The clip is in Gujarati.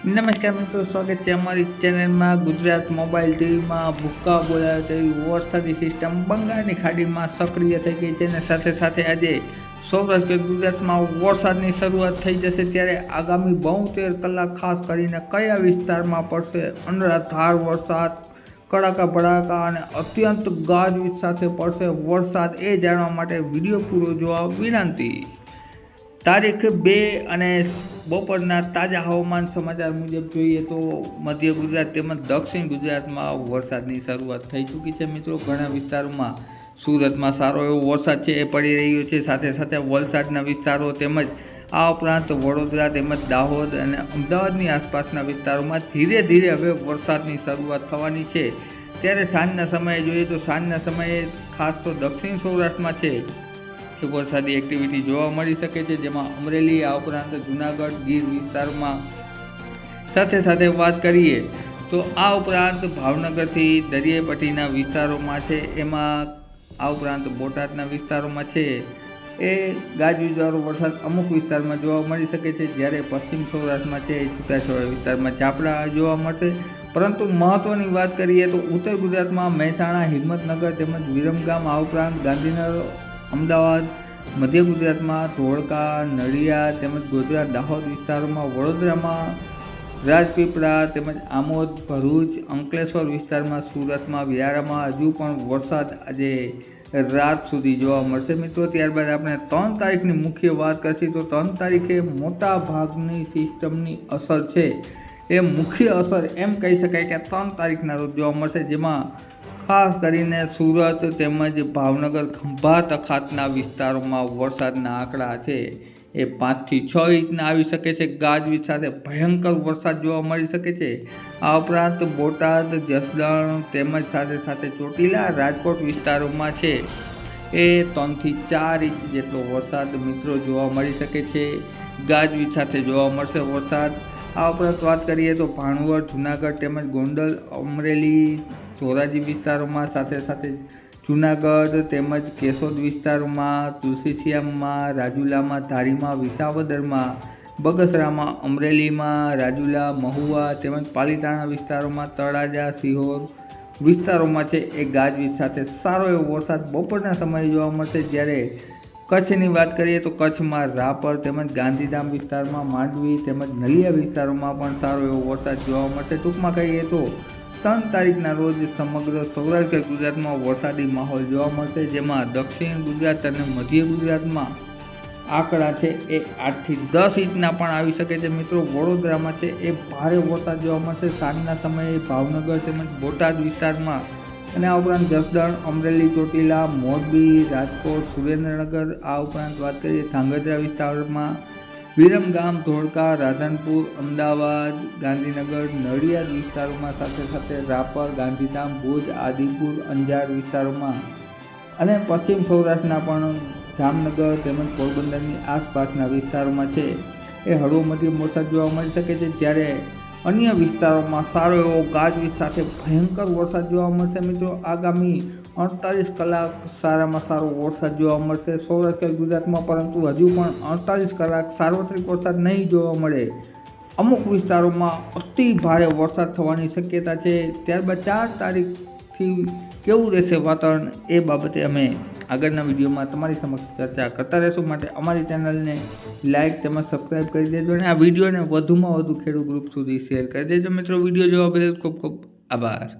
નમસ્કાર મિત્રો, સ્વાગત છે અમારી ચેનલમાં ગુજરાત મોબાઈલ ટીવીમાં ભૂક્કા બોલાવે તેવી વરસાદી સિસ્ટમ બંગાળની ખાડીમાં સક્રિય થઈ ગઈ છે અને સાથે સાથે આજે સૌરાષ્ટ્ર ગુજરાતમાં વરસાદની શરૂઆત થઈ જશે ત્યારે આગામી બોતેર કલાક ખાસ કરીને કયા વિસ્તારમાં પડશે અનરાધાર વરસાદ? કડાકા, ભડાકા અને અત્યંત ગાજવીજ સાથે પડશે વરસાદ એ જાણવા માટે વીડિયો પૂરો જોવા વિનંતી. તારીખ બે અને બપોરના તાજા હવામાન સમાચાર મુજબ જોઈએ તો મધ્ય ગુજરાત તેમજ દક્ષિણ ગુજરાતમાં વરસાદની શરૂઆત થઈ ચૂકી છે. મિત્રો, ઘણા વિસ્તારોમાં સુરતમાં સારો એવો વરસાદ છે, એ પડી રહ્યો છે. સાથે સાથે વલસાડના વિસ્તારો તેમજ આ ઉપરાંત વડોદરા તેમજ દાહોદ અને અમદાવાદની આસપાસના વિસ્તારોમાં ધીરે ધીરે હવે વરસાદની શરૂઆત થવાની છે. ત્યારે સાંજના સમયે જોઈએ તો સાંજના સમયે ખાસ તો દક્ષિણ સૌરાષ્ટ્રમાં છે. એ વરસાદી એક્ટિવિટી જોવા મળી શકે છે, જેમાં અમરેલી, આ ઉપરાંત જુનાગઢ ગીર વિસ્તારમાં સાથે સાથે વાત કરીએ, તો આ ઉપરાંત ભાવનગરથી દરિયાઈપટ્ટીના વિસ્તારોમાં છે, એમાં આ ઉપરાંત બોટાદના વિસ્તારોમાં છે. એ ગાજવીજવાળો વરસાદ અમુક વિસ્તારમાં જોવા મળી શકે છે, જ્યારે પશ્ચિમ સૌરાષ્ટ્રમાં છે એ છૂટાછવાયા વિસ્તારમાં ઝાપડા જોવા મળશે. પરંતુ મહત્ત્વની વાત કરીએ તો ઉત્તર ગુજરાતમાં મહેસાણા, હિંમતનગર તેમજ વિરમગામ, આ ઉપરાંત ગાંધીનગર અમદાવાદ, મધ્ય ગુજરાતમાં ધોળકા, નડિયાદ તેમજ ગોધરા, દાહોદ વિસ્તારોમાં વડોદરામાં રાજપીપળા તેમજ આમોદ, ભરૂચ, અંકલેશ્વર વિસ્તારમાં સુરતમાં વ્યારામાં હજુ પણ વરસાદ આજે રાત સુધી જોવા મળશે. મિત્રો, ત્યારબાદ આપણે ત્રણ તારીખની મુખ્ય વાત કરશી. તો ત્રણ તારીખે મોટા ભાગની સિસ્ટમની અસર છે. એ મુખ્ય અસર એમ કહી શકાય કે ત્રણ તારીખના રોજ જોવા મળશે, જેમાં ખાસ કરીને સુરત તેમજ ભાવનગર ખંભાત અખાતના વિસ્તારોમાં વરસાદના આંકડા છે. એ પાંચથી છ ઇંચના આવી શકે છે. ગાજવીજ સાથે ભયંકર વરસાદ જોવા મળી શકે છે. આ ઉપરાંત બોટાદ, જસદણ તેમજ સાથે સાથે ચોટીલા, રાજકોટ વિસ્તારોમાં છે. એ ત્રણથી ચાર ઇંચ જેટલો વરસાદ મિત્રો જોવા મળી શકે છે. ગાજવીજ સાથે જોવા મળશે વરસાદ. આ ઉપરાંત વાત કરીએ તો ભાણવડ, જુનાગઢ તેમજ ગોંડલ, અમરેલી ધોરાજી વિસ્તારોમાં સાથે સાથે જુનાગઢ તેમજ કેશોદ વિસ્તારોમાં, તુલસીશ્યામમાં, રાજુલામાં, ધારીમાં, વિસાવદરમાં, બગસરામાં, અમરેલીમાં, રાજુલા, મહુવા તેમજ પાલીતાણા વિસ્તારોમાં તળાજા, સિહોર વિસ્તારોમાં છે એ ગાજવીજ સાથે. સારો એવો વરસાદ બપોરના સમયે જોવા મળશે. જ્યારે કચ્છની વાત કરીએ તો કચ્છમાં રાપર તેમજ ગાંધીધામ વિસ્તારમાં માંડવી તેમજ નલિયા વિસ્તારોમાં પણ સારો એવો વરસાદ જોવા મળશે. ટૂંકમાં કહીએ તો ત્રણ તારીખના રોજ સમગ્ર સૌરાષ્ટ્ર ગુજરાતમાં વરસાદી માહોલ જોવા મળશે, જેમાં દક્ષિણ ગુજરાત અને મધ્ય ગુજરાતમાં આંકડા છે એ આઠથી દસ ઇંચના પણ આવી શકે છે. મિત્રો, વડોદરામાં છે એ ભારે વરસાદ જોવા મળશે. સાંજના સમયે ભાવનગર તેમજ બોટાદ વિસ્તારમાં અને આ ઉપરાંત જસદણ, અમરેલી, ચોટીલા, મોરબી, રાજકોટ, સુરેન્દ્રનગર આ ઉપરાંત વાત કરીએ ધાંગધ્રા વિસ્તારમાં વિરમગામ, ધોળકા, રાધનપુર, અમદાવાદ, ગાંધીનગર, નડિયાદ વિસ્તારોમાં સાથે સાથે રાપર, ગાંધીધામ, ભુજ, આદિપુર, અંજાર વિસ્તારોમાં અને પશ્ચિમ સૌરાષ્ટ્રના પણ જામનગર તેમજ પોરબંદરની આસપાસના વિસ્તારોમાં છે. એ હળવો મધ્યમ વરસાદ જોવા મળી શકે છે. જ્યારે અન્ય વિસ્તારોમાં સારો એવો ગાજવીજ સાથે ભયંકર વરસાદ જોવા મળશે મિત્રો. આગામી અડતાલીસ કલાક સારામાં સારો વરસાદ જોવા મળશે. સૌરાષ્ટ્ર ગુજરાતમાં પરંતુ હજુ પણ અડતાલીસ કલાક સાર્વત્રિક વરસાદ નહીં જોવા મળે. અમુક વિસ્તારોમાં અતિ ભારે વરસાદ થવાની શક્યતા છે. ત્યારબાદ ચાર તારીખથી કેવું રહેશે વાતાવરણ એ બાબતે અમે આગળના વિડીયોમાં તમારી સમક્ષ ચર્ચા કરતા રહેશું. માટે અમારી ચેનલને લાઇક તેમજ સબસ્ક્રાઈબ કરી દેજો અને આ વિડીયોને વધુમાં વધુ ખેડૂત ગ્રુપ સુધી શેર કરી દેજો. મિત્રો, વીડિયો જોવા બદલ ખૂબ ખૂબ આભાર.